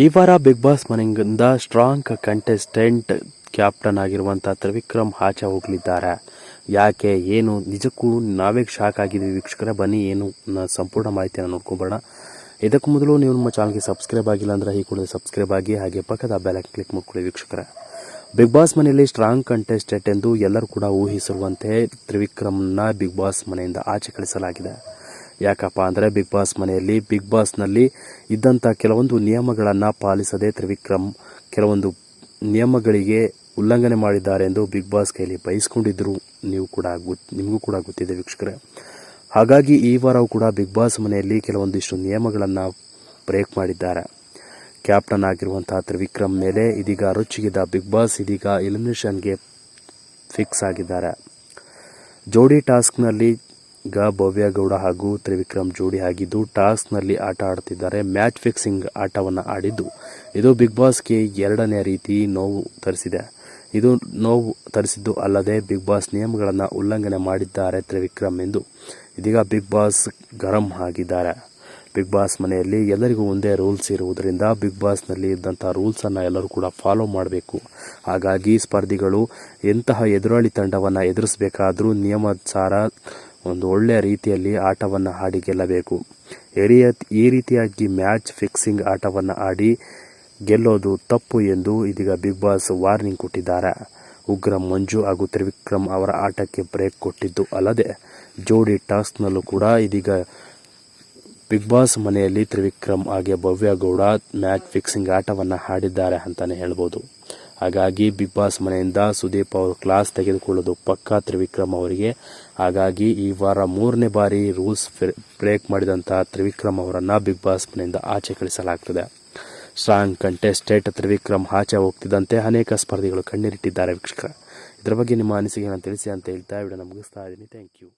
ಈ ವಾರ Bigg Boss ಮನೆಯಿಂದ ಸ್ಟ್ರಾಂಗ್ ಕಂಟೆಸ್ಟೆಂಟ್ ಕ್ಯಾಪ್ಟನ್ ಆಗಿರುವಂಥ ತ್ರಿವಿಕ್ರಮ್ ಆಚೆ ಹೋಗಲಿದ್ದಾರೆ. ಯಾಕೆ, ಏನು, ನಿಜಕ್ಕೂ ನಾವೇ ಶಾಕ್ ಆಗಿದ್ದೀವಿ ವೀಕ್ಷಕರೇ, ಬನ್ನಿ ಏನು ಸಂಪೂರ್ಣ ಮಾಹಿತಿಯನ್ನು ನೋಡ್ಕೊಬೋಣ ಇದಕ್ಕೂ ಮೊದಲು ನೀವು ನಮ್ಮ ಚಾನಲ್ಗೆ ಸಬ್ಸ್ಕ್ರೈಬ್ ಆಗಿಲ್ಲ ಅಂದರೆ ಈ ಕೂಡ ಸಬ್ಸ್ಕ್ರೈಬ್ ಆಗಿ, ಹಾಗೆ ಪಕ್ಕದ ಬೆಲ್ ಕ್ಲಿಕ್ ಮಾಡ್ಕೊಳ್ಳಿ ವೀಕ್ಷಕರೇ. ಬಿಗ್ ಬಾಸ್ ಮನೆಯಲ್ಲಿ ಸ್ಟ್ರಾಂಗ್ ಕಂಟೆಸ್ಟೆಂಟ್ ಎಂದು ಎಲ್ಲರೂ ಕೂಡ ಊಹಿಸಿರುವಂತೆ ತ್ರಿವಿಕ್ರಮ್ನ ಬಿಗ್ ಬಾಸ್ ಮನೆಯಿಂದ ಆಚೆ ಕಳಿಸಲಾಗಿದೆ. ಯಾಕಪ್ಪ ಅಂದರೆ ಬಿಗ್ ಬಾಸ್ ಮನೆಯಲ್ಲಿ, ಬಿಗ್ ಬಾಸ್ನಲ್ಲಿ ಇದ್ದಂಥ ಕೆಲವೊಂದು ನಿಯಮಗಳನ್ನು ಪಾಲಿಸದೆ ತ್ರಿವಿಕ್ರಮ್ ಕೆಲವೊಂದು ನಿಯಮಗಳಿಗೆ ಉಲ್ಲಂಘನೆ ಮಾಡಿದ್ದಾರೆ ಎಂದು ಬಿಗ್ ಬಾಸ್ ಕೈಲಿ ಬಯಸ್ಕೊಂಡಿದ್ರು. ನೀವು ಕೂಡ ನಿಮಗೂ ಕೂಡ ಗೊತ್ತಿದೆ ವೀಕ್ಷಕರೇ. ಹಾಗಾಗಿ ಈ ವಾರವೂ ಕೂಡ ಬಿಗ್ ಬಾಸ್ ಮನೆಯಲ್ಲಿ ಕೆಲವೊಂದಿಷ್ಟು ನಿಯಮಗಳನ್ನು ಬ್ರೇಕ್ ಮಾಡಿದ್ದಾರೆ. ಕ್ಯಾಪ್ಟನ್ ಆಗಿರುವಂತಹ ತ್ರಿವಿಕ್ರಮ್ ಮೇಲೆ ಇದೀಗ ರುಚಿಗಿದ್ದ ಬಿಗ್ ಬಾಸ್ ಇದೀಗ ಎಲಿಮಿನೇಷನ್ಗೆ ಫಿಕ್ಸ್ ಆಗಿದ್ದಾರೆ. ಜೋಡಿ ಟಾಸ್ಕ್ನಲ್ಲಿ ಗ ಭವ್ಯಗೌಡ ಹಾಗೂ ತ್ರಿವಿಕ್ರಮ್ ಜೋಡಿ ಆಗಿದ್ದು ಟಾಸ್ಕ್ನಲ್ಲಿ ಆಟ ಆಡುತ್ತಿದ್ದಾರೆ ಮ್ಯಾಚ್ ಫಿಕ್ಸಿಂಗ್ ಆಟವನ್ನು ಆಡಿದ್ದು ಇದು ಬಿಗ್ ಬಾಸ್ಗೆ ಎರಡನೇ ರೀತಿ ನೋವು ತರಿಸಿದೆ. ಇದು ನೋವು ತರಿಸಿದ್ದು ಅಲ್ಲದೆ ಬಿಗ್ ಬಾಸ್ ನಿಯಮಗಳನ್ನು ಉಲ್ಲಂಘನೆ ಮಾಡಿದ್ದಾರೆ ತ್ರಿವಿಕ್ರಮ್ ಎಂದು ಇದೀಗ ಬಿಗ್ ಬಾಸ್ ಗರಂ ಆಗಿದ್ದಾರೆ. ಬಿಗ್ ಬಾಸ್ ಮನೆಯಲ್ಲಿ ಎಲ್ಲರಿಗೂ ಒಂದೇ ರೂಲ್ಸ್ ಇರುವುದರಿಂದ ಬಿಗ್ ಬಾಸ್ನಲ್ಲಿ ಇದ್ದಂಥ ರೂಲ್ಸನ್ನು ಎಲ್ಲರೂ ಕೂಡ ಫಾಲೋ ಮಾಡಬೇಕು. ಹಾಗಾಗಿ ಸ್ಪರ್ಧಿಗಳು ಎಂತಹ ಎದುರಾಳಿ ತಂಡವನ್ನು ಎದುರಿಸಬೇಕಾದರೂ ನಿಯಮಾನುಸಾರ ಒಂದು ಒಳ್ಳೆಯ ರೀತಿಯಲ್ಲಿ ಆಟವನ್ನು ಆಡಿ ಗೆಲ್ಲಬೇಕು. ಎರಿಯ ಈ ರೀತಿಯಾಗಿ ಮ್ಯಾಚ್ ಫಿಕ್ಸಿಂಗ್ ಆಟವನ್ನು ಆಡಿ ಗೆಲ್ಲೋದು ತಪ್ಪು ಎಂದು ಇದೀಗ ಬಿಗ್ ಬಾಸ್ ವಾರ್ನಿಂಗ್ ಕೊಟ್ಟಿದ್ದಾರೆ. ಉಗ್ರ ಮಂಜು ಹಾಗೂ ತ್ರಿವಿಕ್ರಮ್ ಅವರ ಆಟಕ್ಕೆ ಬ್ರೇಕ್ ಕೊಟ್ಟಿದ್ದು ಅಲ್ಲದೆ, ಜೋಡಿ ಟಾಸ್ಕ್ನಲ್ಲೂ ಕೂಡ ಇದೀಗ ಬಿಗ್ ಬಾಸ್ ಮನೆಯಲ್ಲಿ ತ್ರಿವಿಕ್ರಮ್ ಹಾಗೆ ಭವ್ಯ ಗೌಡ ಮ್ಯಾಚ್ ಫಿಕ್ಸಿಂಗ್ ಆಟವನ್ನು ಆಡಿದ್ದಾರೆ ಅಂತಲೇ ಹೇಳ್ಬೋದು. ಹಾಗಾಗಿ ಬಿಗ್ ಬಾಸ್ ಮನೆಯಿಂದ ಸುದೀಪ್ ಅವರು ಕ್ಲಾಸ್ ತೆಗೆದುಕೊಳ್ಳೋದು ಪಕ್ಕಾ ತ್ರಿವಿಕ್ರಮ್ ಅವರಿಗೆ. ಹಾಗಾಗಿ ಈ ವಾರ ಮೂರನೇ ಬಾರಿ ರೂಲ್ಸ್ ಬ್ರೇಕ್ ಮಾಡಿದಂತಹ ತ್ರಿವಿಕ್ರಮ್ ಅವರನ್ನು ಬಿಗ್ ಬಾಸ್ ಮನೆಯಿಂದ ಆಚೆ ಕಳಿಸಲಾಗ್ತದೆ. ಸ್ಟ್ರಾಂಗ್ ಕಂಟೆಸ್ಟೆಂಟ್ ತ್ರಿವಿಕ್ರಮ್ ಆಚೆ ಹೋಗ್ತಿದ್ದಂತೆ ಅನೇಕ ಸ್ಪರ್ಧಿಗಳು ಕಣ್ಣೀರಿಟ್ಟಿದ್ದಾರೆ ವೀಕ್ಷಕರ. ಇದರ ಬಗ್ಗೆ ನಿಮ್ಮ ಅನಿಸಿಕೆಯನ್ನು ತಿಳಿಸಿ ಅಂತ ಹೇಳ್ತಾ ವಿಡಿಯೋನ ಮುಗಿಸ್ತಾ ಇದ್ದೀನಿ. Thank you